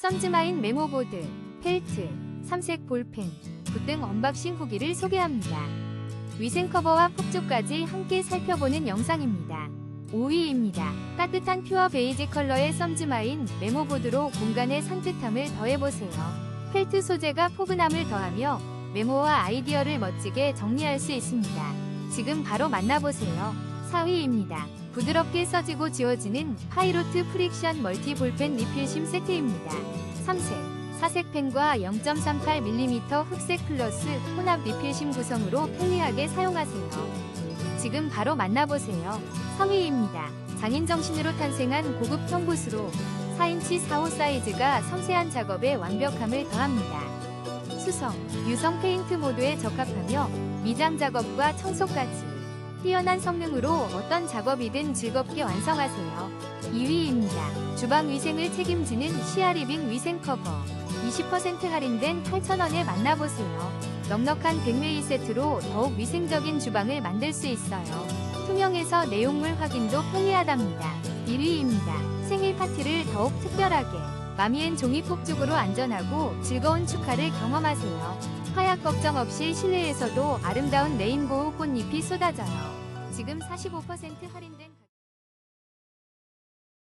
썬즈마인 메모보드, 펠트, 삼색 볼펜, 붓등 언박싱 후기를 소개합니다. 위생 커버와 폭주까지 함께 살펴보는 영상입니다. 5위입니다. 따뜻한 퓨어 베이지 컬러의 썬즈마인 메모보드로 공간의 산뜻함을 더해보세요. 펠트 소재가 포근함을 더하며 메모와 아이디어를 멋지게 정리할 수 있습니다. 지금 바로 만나보세요. 4위입니다. 부드럽게 써지고 지워지는 파이로트 프릭션 멀티 볼펜 리필심 세트입니다. 3색, 4색 펜과 0.38mm 흑색 플러스 혼합 리필심 구성으로 편리하게 사용하세요. 지금 바로 만나보세요. 3위입니다. 장인 정신으로 탄생한 고급 평붓으로 4인치 4호 사이즈가 섬세한 작업에 완벽함을 더합니다. 수성, 유성 페인트 모드에 적합하며 미장 작업과 청소까지 뛰어난 성능으로 어떤 작업이든 즐겁게 완성하세요. 2위입니다. 주방 위생을 책임지는 시아리빙 위생 커버 20% 할인된 8,000원에 만나보세요. 넉넉한 100메이 세트로 더욱 위생적인 주방을 만들 수 있어요. 투명해서 내용물 확인도 편리하답니다. 1위입니다. 생일 파티를 더욱 특별하게 마미앤 종이 폭죽으로 안전하고 즐거운 축하를 경험하세요. 화약 걱정 없이 실내에서도 아름다운 레인보우 꽃잎이 쏟아져요. 지금 45% 할인된